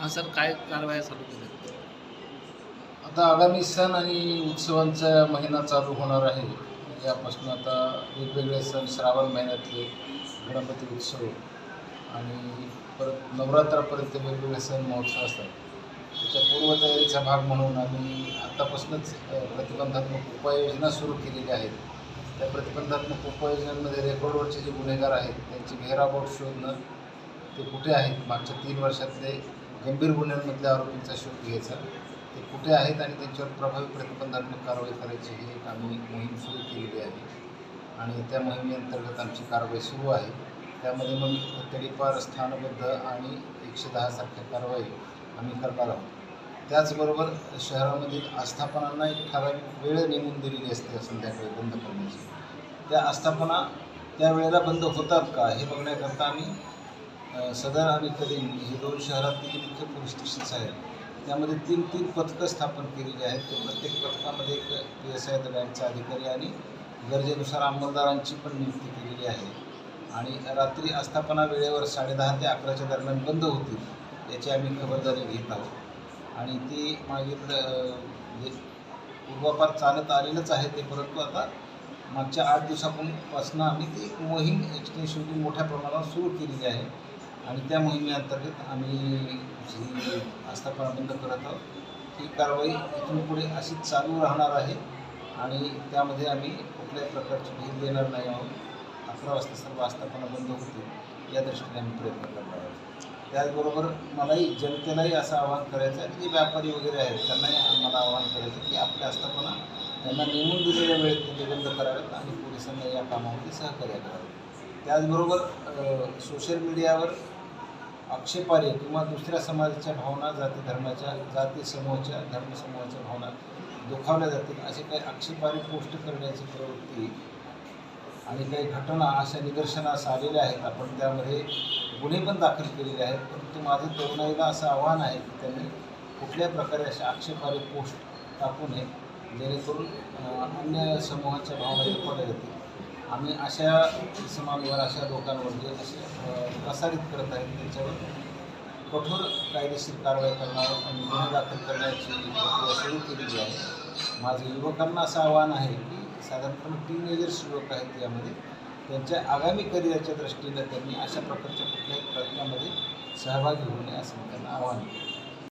हा सर काय कारवाया चालू केल्या? आता आगामी सण आणि उत्सवांचा महिना चालू होणार आहे. यापासून आता वेगवेगळे सण श्रावण महिन्यातले गणपती उत्सव आणि परत नवरात्रापर्यंत वेगवेगळे सण महोत्सव असतात. त्याच्या पूर्वतयारीचा भाग म्हणून आम्ही आत्तापासूनच प्रतिबंधात्मक उपाययोजना सुरू केलेल्या आहेत. त्या प्रतिबंधात्मक उपाययोजनांमध्ये रेकॉर्डवरचे जे गुन्हेगार आहेत त्यांची घेराबोट शोधणं ते कुठे आहेत? मागच्या तीन वर्षातले गंभीर गुन्ह्यांमधल्या आरोपींचा शोध घ्यायचा. ते कुठे आहेत आणि त्यांच्यावर प्रभावी प्रतिबंधात्मक कारवाई करायची ही एक आम्ही मोहीम सुरू केलेली आहे. आणि त्या मोहिमेअंतर्गत आमची कारवाई सुरू आहे. त्यामध्ये मग तडीपार स्थानबद्ध आणि एकशे दहासारख्या कारवाई आम्ही करणार आहोत. त्याचबरोबर शहरामधील आस्थापनांना एक ठराविक वेळ नेमून दिलेली असते संध्याकाळी बंद करण्याची. त्या आस्थापना त्या वेळेला बंद होतात का हे बघण्याकरता आम्ही सदर आणि कदीम ही दोन शहरातली जी मुख्य पोलीस स्टेशन्स आहेत. त्यामध्ये तीन तीन पथकं स्थापन केलेली आहेत. ते प्रत्येक पथकामध्ये एक पी एस आय बँकचा अधिकारी आणि गरजेनुसार अंमलदारांची पण नियुक्ती केलेली आहे. आणि रात्री आस्थापना वेळेवर साडेदहा ते अकराच्या दरम्यान बंद होतील याची आम्ही खबरदारी घेत आहोत. आणि ती मागील जे पूर्वापार चालत आलेलंच आहे ते परंतु आता मागच्या आठ दिवसापासून आम्ही ती मोहीम एक्सटेन्शनची मोठ्या प्रमाणावर सुरू केलेली आहे. आणि त्या मोहिमेअंतर्गत आम्ही ही आस्थापना बंद करत आहोत ही कारवाई इथून पुढे अशी चालू राहणार आहे आणि त्यामध्ये आम्ही कुठल्याही प्रकारची भेट देणार नाही आहोत. अकरा वाजता सर्व आस्थापना बंद होतील या दृष्टीने आम्ही प्रयत्न करणार आहोत. त्याचबरोबर मलाही जनतेलाही असं आवाहन करायचं आहे की जे व्यापारी वगैरे आहेत त्यांनाही आम्हाला आवाहन करायचं की आपल्या आस्थापना त्यांना नेमून दिलेल्या वेळेत ते बंद कराव्यात आणि पोलिसांना या कामामध्ये सहकार्य करावे. त्याचबरोबर सोशल मीडियावर आक्षेपार्ह किंवा दुसऱ्या समाजाच्या भावना जाती धर्माच्या जाती समूहाच्या धर्मसमूहाच्या भावना दुखावल्या जातील असे काही आक्षेपार्ह पोस्ट करण्याची प्रवृत्ती आणि काही घटना अशा निदर्शनास आलेल्या आहेत. आपण त्यामध्ये गुन्हे पण दाखल केलेले आहेत. परंतु माझं तरुणाईला असं आव्हान आहे की त्यांनी कुठल्याही प्रकारे अशा आक्षेपार्ह पोस्ट टाकू नये जेणेकरून अन्य समूहाच्या भावना दुखावल्या जातील. आम्ही अशा समाजावर अशा लोकांवर जे असे प्रसारित करत आहेत त्यांच्यावर कठोर कायदेशीर कारवाई करणार आणि गुन्हे दाखल करण्याची प्रक्रिया सुरू केलेली आहे. माझं युवकांना असं आव्हान आहे की साधारणपणे टीनेजर्स युवक आहेत यामध्ये त्यांच्या आगामी करिअरच्या दृष्टीनं त्यांनी अशा प्रकारच्या कुठल्याही प्रयत्नामध्ये सहभागी होऊ नये असं त्यांना आवाहन केलं